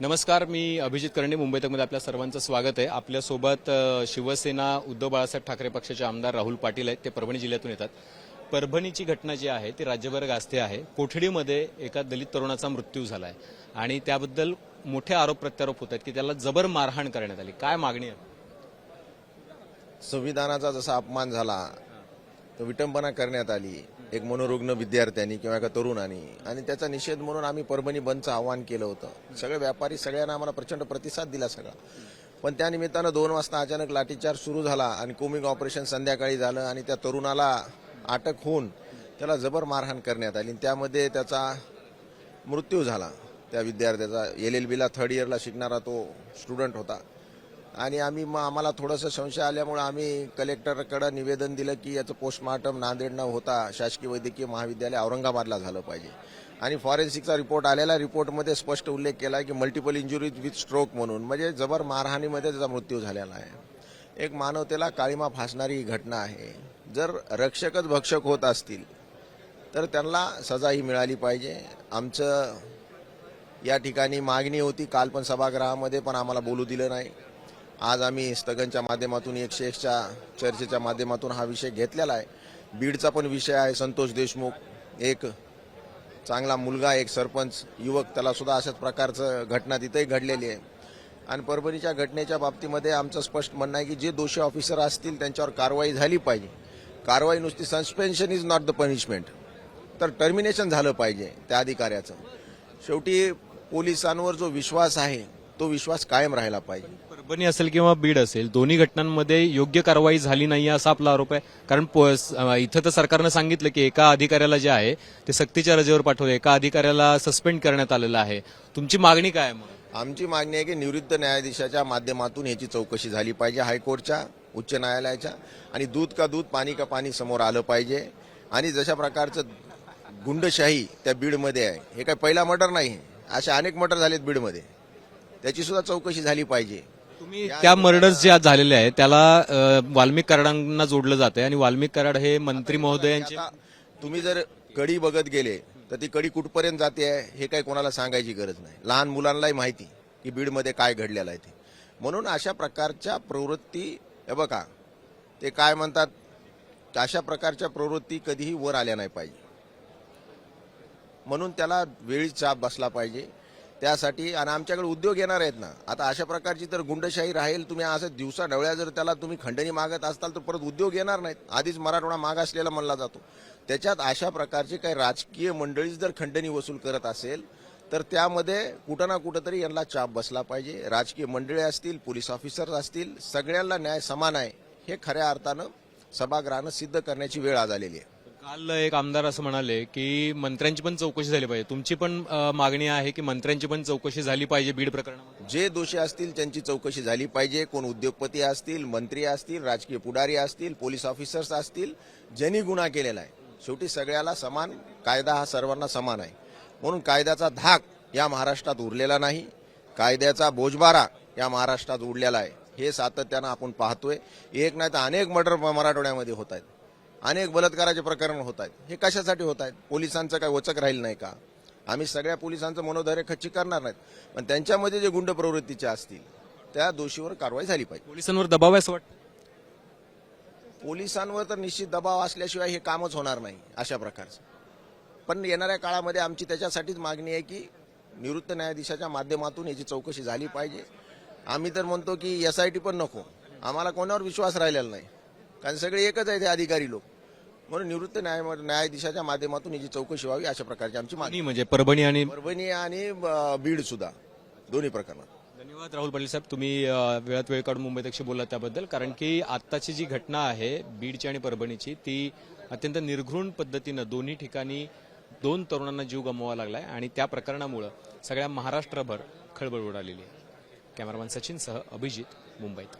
नमस्कार मी अभिजित करंडे मुंबई तकमध्ये आपल्या सर्वांचं स्वागत आहे. आपल्यासोबत शिवसेना उद्धव बाळासाहेब ठाकरे पक्षाचे आमदार राहुल पाटील आहेत. ते परभणी जिल्ह्यातून येतात. परभणीची घटना जी आहे ती राज्यभर गाजते आहे. कोठडीमध्ये एका दलित तरुणाचा मृत्यू झाला आहे आणि त्याबद्दल मोठे आरोप प्रत्यारोप होत आहेत की त्याला जबर मारहाण करण्यात आली. काय मागणी आहे? संविधानाचा जसा अपमान झाला तो विटंबना करण्यात आली. एक मनोरुग्ण विद्यार्थ्यांनी किंवा एका तरुणांनी. आणि त्याचा निषेध म्हणून आम्ही परभणी बंदचं आवाहन केलं होतं. सगळे व्यापारी सगळ्यांना आम्हाला प्रचंड प्रतिसाद दिला सगळा. पण त्या निमित्तानं दोन वाजता अचानक लाठीचार्ज सुरू झाला आणि कोमिंग ऑपरेशन संध्याकाळी झालं आणि त्या तरुणाला अटक होऊन त्याला जबर मारहाण करण्यात आली. आणि त्यामध्ये त्याचा मृत्यू झाला. त्या विद्यार्थ्याचा एल एल बीला थर्ड इयरला शिकणारा तो स्टुडंट होता. आणि आम्ही मग आम्हाला थोडंसं संशय आल्यामुळे आम्ही कलेक्टरकडे निवेदन दिलं की याचं पोस्टमार्टम नांदेड होता. शासकीय वैद्यकीय महाविद्यालय औरंगाबादला झालं पाहिजे. आणि फॉरेन्सिकचा रिपोर्ट आलेला रिपोर्टमध्ये स्पष्ट उल्लेख केला की मल्टिपल इंजुरीज विथ स्ट्रोक म्हणून म्हणजे जबर मारहाणीमध्ये त्याचा मृत्यू झालेला आहे. एक मानवतेला काळीमा फासणारी ही घटना आहे. जर रक्षकच भक्षक होत असतील तर त्यांना सजा ही मिळाली पाहिजे. आमचं या ठिकाणी मागणी होती काल पण सभागृहामध्ये पण आम्हाला बोलू दिलं नाही. आज आम्ही स्थगनच्या माध्यमातून एकशे एकच्या चर्चेच्या माध्यमातून हा विषय घेतलेला आहे. बीडचा पण विषय आहे संतोष देशमुख एक चांगला मुलगा एक सरपंच युवक त्यालासुद्धा अशाच प्रकारचं घटना तिथेही घडलेली आहे. आणि परभणीच्या घटनेच्या बाबतीमध्ये आमचं स्पष्ट म्हणणं आहे की जे दोषी ऑफिसर असतील त्यांच्यावर कारवाई झाली पाहिजे. कारवाई नुसती suspension is not the punishment तर टर्मिनेशन झालं पाहिजे त्या अधिकाऱ्याचं. शेवटी पोलिसांवर जो विश्वास आहे तो विश्वास कायम राहिला पाहिजे. परभणी असेल किंवा बीड असेल दोन्ही घटनांमध्ये योग्य कारवाई झाली नाही असा आपला आरोप आहे. कारण प- इथं तर सरकारनं सांगितलं की एका अधिकाऱ्याला जे आहे ते सक्तीच्या रजेवर पाठवलं. एका अधिकाऱ्याला सस्पेंड करण्यात आलेलं आहे. तुमची मागणी काय मग? आमची मागणी आहे की निवृत्त न्यायाधीशाच्या माध्यमातून याची चौकशी झाली पाहिजे हायकोर्टच्या उच्च न्यायालयाच्या आणि दूध का दूध पाणी का पाणी समोर आलं पाहिजे. आणि जशा प्रकारचं गुंडशाही त्या बीडमध्ये आहे हे काय पहिला मर्डर नाही असे अनेक मर्डर झालेत बीडमध्ये. त्याची सुद्धा चौकशी झाली पाहिजे. तुम्ही त्या मर्डर्स जे आज झालेले आहेत त्याला वाल्मिक कराडांना जोडलं जाते आणि वाल्मिक कराड हे मंत्री महोदयांचे तुम्ही जर कडी बघत गेले तर ती कडी कुठपर्यंत जाते आहे हे काही कोणाला सांगायची गरज नाही. लहान मुलांनाही माहिती की बीडमध्ये काय घडलेलं आहे ते. म्हणून अशा प्रकारच्या प्रवृत्ती हे बघा ते काय म्हणतात अशा प्रकारच्या प्रवृत्ती कधीही वर आल्या नाही पाहिजे. म्हणून त्याला वेळी चाप बसला पाहिजे. त्यासाठी आणि आमच्याकडे उद्योग येणार आहेत ना. आता अशा प्रकारची तर गुंडशाही राहील तुम्ही असं दिवसा डवळ्या जर त्याला तुम्ही खंडणी मागत असताल तर परत उद्योग येणार नाहीत. आधीच मराठवाडा मागासलेला म्हणला जातो. त्याच्यात अशा प्रकारची काही राजकीय मंडळीच जर खंडणी वसूल करत असेल तर त्यामध्ये कुठं ना कुठं तरी यांना चाप बसला पाहिजे. राजकीय मंडळी असतील पोलीस ऑफिसर असतील सगळ्यांना न्याय समान आहे हे खऱ्या अर्थानं सभागृहानं सिद्ध करण्याची वेळ आज आलेली आहे. काल एक आमदार असं म्हणाले की मंत्र्यांची पण चौकशी झाली पाहिजे. तुमची पण मागणी आहे की मंत्र्यांची पण चौकशी झाली पाहिजे बीड प्रकरणामध्ये? जे दोषी असतील त्यांची चौकशी झाली पाहिजे. कोण उद्योगपती असतील मंत्री असतील राजकीय पुढारी असतील पोलीस ऑफिसर्स असतील ज्यांनी गुन्हा केलेला आहे. शेवटी सगळ्याला समान कायदा हा सर्वांना समान आहे. म्हणून कायद्याचा धाक या महाराष्ट्रात उरलेला नाही. कायद्याचा बोजबारा या महाराष्ट्रात उडलेला आहे. हे सातत्यानं आपण पाहतोय. एक नाही तर अनेक मर्डर मराठवाड्यामध्ये होत आहेत. अनेक बलात्काराचे प्रकरण होत आहेत. हे कशासाठी होत आहेत? पोलिसांचं काय वचक राहील नाही का? आम्ही सगळ्या पोलिसांचं मनोधैर्य खच्ची करणार नाहीत. पण त्यांच्यामध्ये जे गुंड प्रवृत्तीचे असतील त्या दोषीवर कारवाई झाली पाहिजे. पोलिसांवर दबाव आहे असं वाटतं? पोलिसांवर तर निश्चित दबाव असल्याशिवाय हे कामच होणार नाही अशा प्रकारचं. पण येणाऱ्या काळामध्ये आमची त्याच्यासाठीच मागणी आहे की निवृत्त न्यायाधीशाच्या माध्यमातून याची चौकशी झाली पाहिजे. आम्ही तर म्हणतो की एस आय टी पण नको. आम्हाला कोणावर विश्वास राहिलेला नाही. कारण सगळे एकच आहेत हे अधिकारी लोक. म्हणून निवृत्त न्याय न्यायाधीशाच्या माध्यमातून याची चौकशी व्हावी अशा प्रकारची आमची मागणी. म्हणजे परभणी आणि परभणी आणि बीड सुद्धा. दोन्ही प्रकरणात. धन्यवाद राहुल पाटील साहेब. तुम्ही वेळात वेळ काढून मुंबईतक्षी बोललात त्याबद्दल. कारण की आत्ताची जी घटना आहे बीडची आणि परभणीची ती अत्यंत निर्घृण पद्धतीनं दोन्ही ठिकाणी दोन तरुणांना जीव गमवावा लागलाय आणि त्या प्रकरणामुळं सगळ्या महाराष्ट्रभर खळबळ उडालेली आहे. कॅमेरामॅन सचिनसह अभिजित मुंबईत.